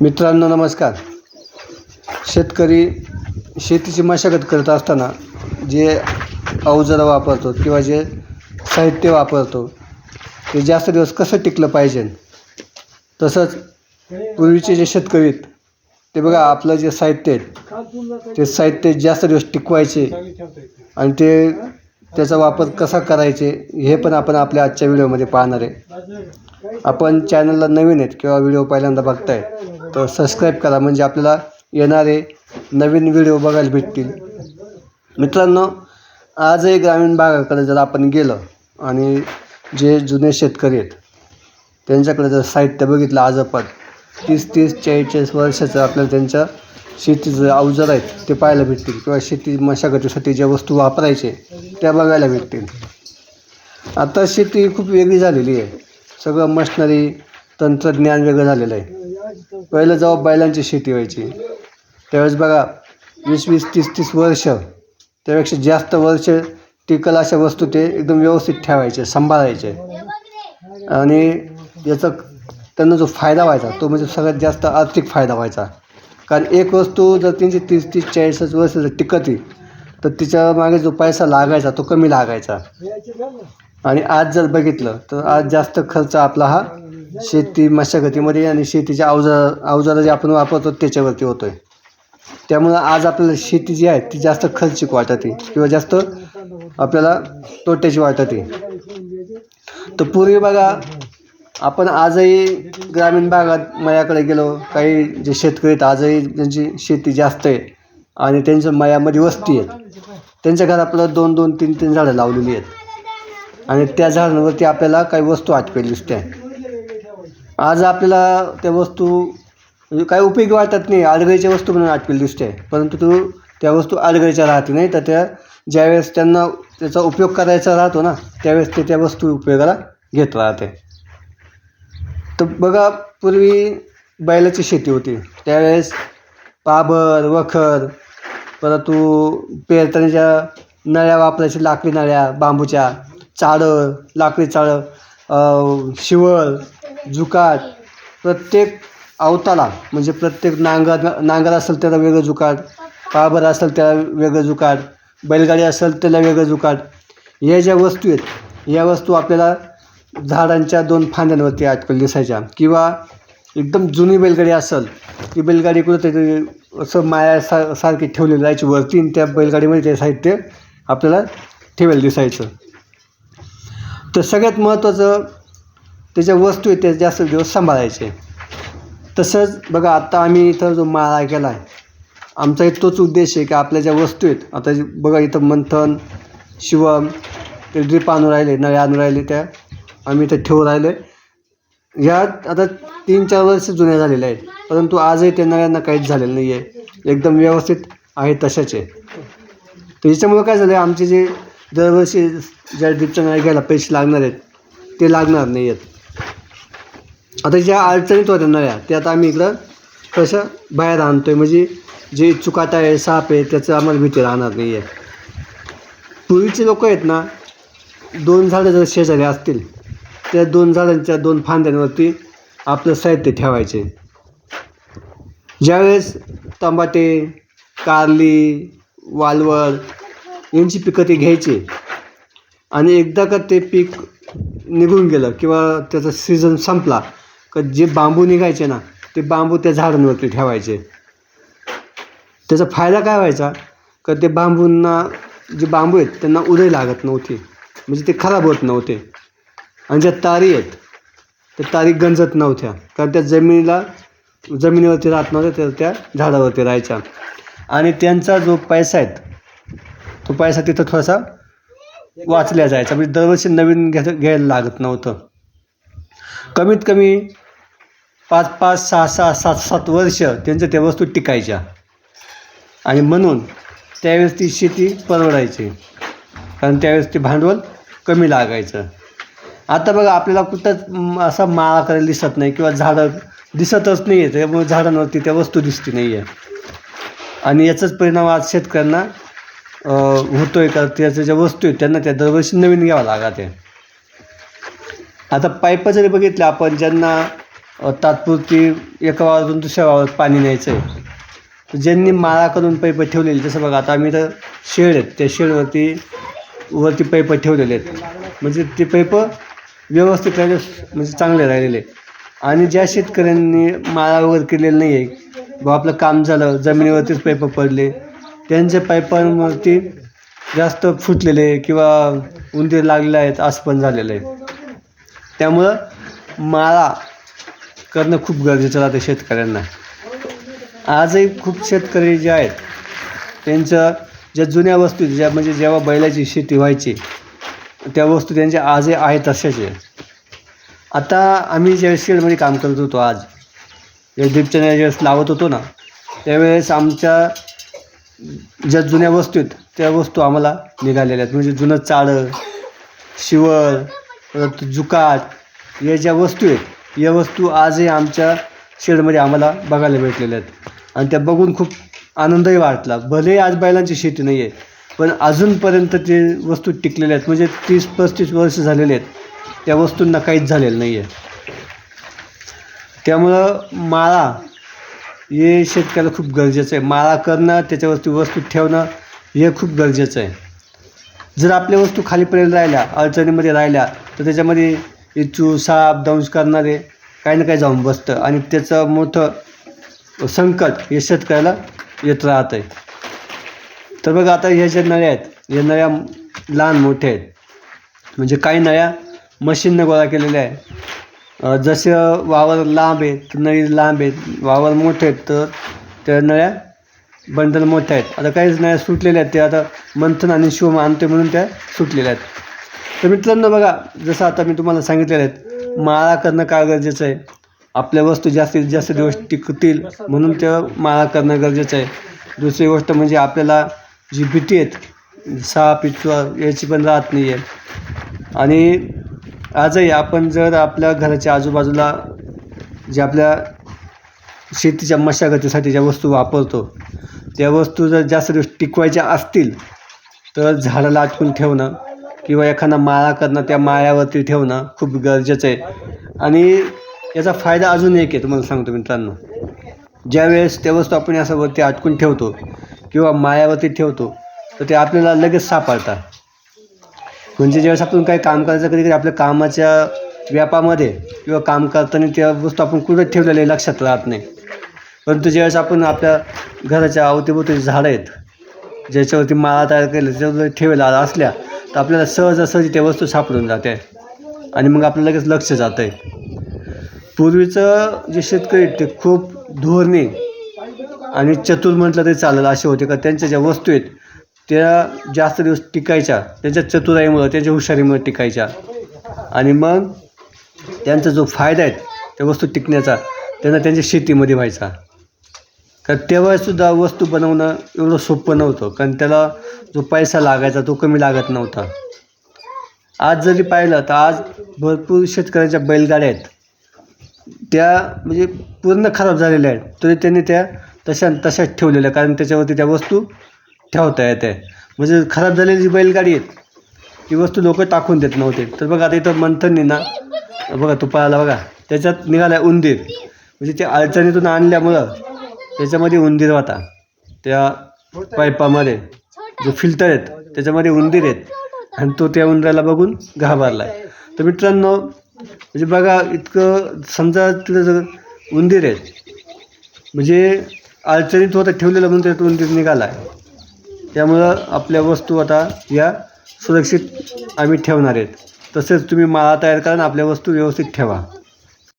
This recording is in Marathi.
मित्रांनो नमस्कार. शेतकरी शेतीची मशागत करत असताना जे अवजारं वापरतो किंवा जे साहित्य वापरतो ते जास्त दिवस कसं टिकलं पाहिजे? तसंच पूर्वीचे जे शेतकरी आहेत ते बघा आपलं जे साहित्य आहे ते साहित्य जास्त दिवस टिकवायचे आणि ते त्याचा वापर कसा करायचे हे पण आपण आपल्या आजच्या व्हिडिओमध्ये पाहणार आहे. आपण चॅनलला नवीन आहेत किंवा व्हिडिओ पहिल्यांदा बघताय तर सबस्क्राईब करा. म्हणजे आपल्याला येणारे नवीन व्हिडिओ बघायला भेटतील. मित्रांनो आजही ग्रामीण भागाकडे जर आपण गेलं आणि जे जुने शेतकरी आहेत त्यांच्याकडे जर साहित्य बघितलं आज आपण तीस तीस चाळीस चाळीस वर्षाचं आपल्याला त्यांच्या शेतीचं अवजार आहेत ते पाहायला भेटतील. किंवा शेती मशागतीसाठी ज्या वस्तू वापरायचे त्या बघायला भेटतील. आता शेती खूप वेगळी झालेली आहे. सगळं मशनरी तंत्रज्ञान वेगळं झालेलं आहे. पहिलं जेव्हा बैलांची शेती व्हायची त्यावेळेस बघा वीस वीस तीस तीस वर्ष त्यापेक्षा जास्त वर्ष टिकल अशा वस्तू ते एकदम व्यवस्थित ठेवायचे सांभाळायचे. आणि याचा त्यांना जो फायदा व्हायचा तो म्हणजे सगळ्यात जास्त आर्थिक फायदा व्हायचा. कारण एक वस्तू जर तीनशे तीस तीस चाळीस वर्ष जर टिकती तर तिच्यामागे जो पैसा लागायचा तो कमी लागायचा. आणि आज जर बघितलं तर आज जास्त खर्च आपला हा शेती मशागतीमध्ये आणि शेतीच्या अवजार अवजारं जे आपण वापरतो त्याच्यावरती होतो आहे त्यामुळं आज आपल्याला शेती जी आहे ती जास्त खर्चिक वाटते किंवा जास्त आपल्याला तोट्याची वाटते तर पूर्वी बघा आपण आजही ग्रामीण भागात मयाकडे गेलो काही जे शेतकरी आहेत आजही त्यांची शेती जास्त आहे आणि त्यांच्या मयामध्ये वस्ती आहेत. त्यांच्या घरात आपल्याला दोन दोन तीन तीन झाडं लावलेली आहेत. आणि त्या झाडांवरती आपल्याला काही वस्तू आटकेली दिसते आज आपल्याला त्या वस्तू म्हणजे काही उपयोगी वाटत नाही. आडगळीच्या वस्तू म्हणून आटकेली दिसते. परंतु तो त्या वस्तू आडगळीच्या राहते नाही तर त्या ज्यावेळेस त्यांना त्याचा उपयोग करायचा राहतो ना त्यावेळेस ते त्या वस्तू उपयोगाला घेत राहते. तर बघा पूर्वी बैलाची शेती होती. त्यावेळेस पाबर वखर परंतु पेरतानाच्या नळ्या वापरायची लाकडी नळ्या बांबूच्या चाळं लाकडी चाळं शिवळ जुकाट प्रत्येक अवताला म्हणजे प्रत्येक नांगर नांगर असेल त्याला वेगळं जुकाट पाबर असेल त्याला वेगळं जुकाट बैलगाडी असेल त्याला वेगळं जुकाट या ज्या वस्तू आहेत या वस्तू आपल्याला झाडांच्या दोन फांद्यांवरती अटकल दिसायच्या. किंवा एकदम जुनी बैलगाडी असेल ती बैलगाडी कुठंतरी असं माया सा सारखी ठेवलेली जायची वरती आणि त्या बैलगाडीमध्ये ते साहित्य आपल्याला ठेवायला दिसायचं. तर सगळ्यात महत्त्वाचं त्याच्या वस्तू आहेत त्या जास्त दिवस सांभाळायचे. तसंच बघा आत्ता आम्ही इथं जो माळा केला आहे आमचा तोच उद्देश आहे की आपल्या ज्या वस्तू आहेत आता बघा इथं मंथन शिवम ते ड्रीप आणून राहिले नळ्या आणून राहिले त्या आम्ही इथं ठेवू राहिले. ह्या आता तीन चार वर्ष जुन्या झालेल्या आहेत परंतु आजही त्या नळ्यांना काहीच झालेलं नाही आहे एकदम व्यवस्थित आहे तशाच आहे. तर याच्यामुळं काय झालं आहे आमचे जे दरवर्षी ज्या ड्रीपच्या नळ्या घ्यायला पैसे लागणार आहेत ते लागणार नाही आहेत आता ज्या अडचणीत होत्या नळ्या त्या आता आम्ही इकडं कसं बाहेर आणतो आहे म्हणजे जे चुकाटा आहे साप आहे त्याचं आम्हाला भीती राहणार नाही आहे. पूर्वीचे लोक आहेत ना दोन झाडं जर शेजारी असतील त्या दोन झाडांच्या दोन फांद्यांवरती आपलं साहित्य ठेवायचे. ज्यावेळेस टमाटे कारली वालवर यांची पिकं ते घ्यायचे आणि एकदा का ते पीक निघून गेलं किंवा त्याचा सीझन संपला का जे बांबू निघायचे ना ते बांबू त्या झाडांवरती ठेवायचे. त्याचा फायदा काय व्हायचा? का ते बांबूंना जे बांबू आहेत त्यांना उदय लागत नव्हती. म्हणजे ते खराब होत नव्हते. आणि ज्या तारी आहेत त्या तारी गंजत नव्हत्या. कारण त्या जमिनीला जमिनीवरती राहत नव्हत्या त्या त्या झाडावरती राहायच्या. आणि त्यांचा जो पैसा आहे तो पैसा तिथं थोडासा वाचल्या जायचा. म्हणजे दरवर्षी नवीन घ्या घ्यायला लागत नव्हतं. कमीत कमी पाच पाच सहा सहा सात सात वर्ष त्यांच्या त्या वस्तू टिकायच्या. आणि म्हणून त्यावेळेस ती शेती परवडायची. कारण त्यावेळेस ते भांडवल कमी लागायचं. आता बघा आपल्याला कुठंच असा माळा करायला दिसत नाही किंवा झाडं दिसतच नाही आहे त्यामुळे झाडांवरती त्या वस्तू दिसती नाही आहे आणि याचाच परिणाम आज शेतकऱ्यांना होतो आहे का? त्याच्या ज्या वस्तू आहेत त्यांना त्या दरवर्षी नवीन घ्यावं लागत आहे. आता पाईपं जरी बघितलं आपण ज्यांना तात्पुरती एका वावरातून दुसऱ्या वावरात पाणी न्यायचं आहे तर ज्यांनी माळा करून पैप ठेवलेले जसं बघा आता आम्ही तर शेड आहेत त्या शेडवरती वरती पैप ठेवलेले आहेत. म्हणजे ते पैप व्यवस्थित राहिले म्हणजे चांगले राहिलेले. आणि ज्या शेतकऱ्यांनी माळा वगैरे केलेलं नाही आहे बा आपलं काम झालं जमिनीवरतीच पैप पडले त्यांच्या पाईपांवरती जास्त फुटलेले किंवा उंदीर लागले आहेत असं पण झालेलं आहे. त्यामुळं माळा करणं खूप गरजेचं राहतं शेतकऱ्यांना. आजही खूप शेतकरी जे आहेत त्यांच्या ज्या जुन्या वस्तू ज्या म्हणजे जेव्हा बैलाची शेती व्हायची त्या वस्तू त्यांच्या आजही आहेत तशाच आता आम्ही ज्यावेळेस शेडमध्ये काम करत होतो आज या ड्रीप ज्यावेळेस लावत होतो ना त्यावेळेस आमच्या ज्या जुन्या वस्तू आहेत त्या वस्तू आम्हाला निघालेल्या आहेत. म्हणजे जुनं चाळं शिवळ परत जुकाट या ज्या वस्तू आहेत या वस्तू आजही आमच्या शेडमध्ये आम्हाला बघायला भेटलेल्या आहेत. आणि त्या बघून खूप आनंदही वाटला. भलेही आज बैलांची शेती नाही आहे पण अजूनपर्यंत ते वस्तू टिकलेल्या आहेत म्हणजे तीस पस्तीस वर्ष झालेले आहेत त्या वस्तूंना काहीच झालेलं नाही आहे त्यामुळं माळा हे शेतकऱ्याला खूप गरजेचं आहे. माळा करणं त्याच्यावरती वस्तू ठेवणं हे खूप गरजेचं आहे. जर आपल्या वस्तू खाली पडेल राहिल्या अडचणीमध्ये राहिल्या तर त्याच्यामध्ये इचू साप दंश करणारे काही ना काही जाऊन बसतं. आणि त्याचं मोठं संकट हे शेतकऱ्याला येत राहत आहे तर बघा आता ह्या ज्या नळ्या आहेत या नळ्या लहान मोठ्या आहेत. म्हणजे काही नळ्या मशीननं गोळा केलेल्या आहे जसे जसं वावर लांब आहेत तर नळी लांब आहेत. वावर मोठे आहेत तर त्या नळ्या बंडल मोठ्या आहेत. आता काहीच नळ्या सुटलेल्या आहेत ते आता मंथन आणि शिवम आणते म्हणून त्या सुटलेल्या आहेत. तर मित्रांनो बघा जसं आता मी तुम्हाला सांगितलेलं आहे माळा करणं का गरजेचं आहे? आपल्या वस्तू जास्तीत जास्त दिवस टिकतील म्हणून त्या माळा करणं गरजेचं आहे. दुसरी गोष्ट म्हणजे आपल्याला जी भीती आहेत साप इचवा याची पण राहत नाही आहे आणि आजही आपण जर आपल्या घराच्या आजूबाजूला जे आपल्या शेतीच्या मशागतीसाठी ज्या वस्तू वापरतो त्या वस्तू जर जास्त दिवस टिकवायच्या असतील तर झाडाला अटकून ठेवणं किंवा एखादा माळा करणं त्या माळ्यावरती ठेवणं खूप गरजेचं आहे. आणि याचा फायदा अजून एक आहे तुम्हाला सांगतो मित्रांनो. ज्यावेळेस त्या वस्तू आपण असं वरती अटकून ठेवतो किंवा माळ्यावरती ठेवतो तर ते आपल्याला लगेच सापडतात. म्हणजे ज्यावेळेस आपण काही काम करायचं कधी कधी आपल्या कामाच्या व्यापामध्ये किंवा काम करताना त्या वस्तू आपण कुठं ठेवलेल्या आहे लक्षात राहत नाही. परंतु ज्यावेळेस आपण आपल्या घराच्या अवतीभोवती झाडं आहेत ज्याच्यावरती माळा तयार केल्या त्याच्यावर ठेवायला असल्या तर आपल्याला सहजासहजी त्या वस्तू सापडून जाते. आणि मग आपलं लगेच लक्ष जातं आहे पूर्वीचं जे शेतकरी आहेत ते खूप धोरणे आणि चतुर म्हटलं तरी चालेल असे होते. का त्यांच्या ज्या वस्तू आहेत त्या जास्त दिवस टिकायच्या. त्यांच्या चतुराईमुळं त्यांच्या हुशारीमुळे टिकायच्या. आणि मग त्यांचा जो फायदा आहे त्या वस्तू टिकण्याचा त्यांना त्यांच्या शेतीमध्ये व्हायचा. कारण तेव्हासुद्धा वस्तू बनवणं एवढं सोपं नव्हतं. कारण त्याला जो पैसा लागायचा तो कमी लागत नव्हता. आज जरी पाहिलं तर आज भरपूर शेतकऱ्यांच्या बैलगाड्या आहेत. त्या म्हणजे पूर्ण खराब झालेल्या आहेत. तरी त्यांनी त्या तशा तशाच ठेवलेल्या कारण त्याच्यावरती त्या वस्तू ठेवता येते म्हणजे खराब झालेली जी बैलगाडी आहेत ती वस्तू लोक टाकून देत नव्हते. तर बघा आता इथं मंथननी ना बघा तुपाळाला बघा त्याच्यात निघाला उंदीर. म्हणजे ते अडचणीतून आणल्यामुळं त्याच्यामध्ये उंदीर होता. त्या पाईपामध्ये जो फिल्टर आहेत त्याच्यामध्ये उंदीर आहेत. आणि तो त्या उंदराला बघून घाबरला आहे तर मित्रांनो म्हणजे बघा इतकं समजा तिथं जर उंदीर आहेत म्हणजे अडचणीत होता ठेवलेलं म्हणून त्यात उंदीर निघाला. आहे त्यामुळं आपल्या वस्तू आता या सुरक्षित आम्ही ठेवणार आहेत. तसेच तुम्ही माळा तयार करा आणि आपल्या वस्तू व्यवस्थित ठेवा.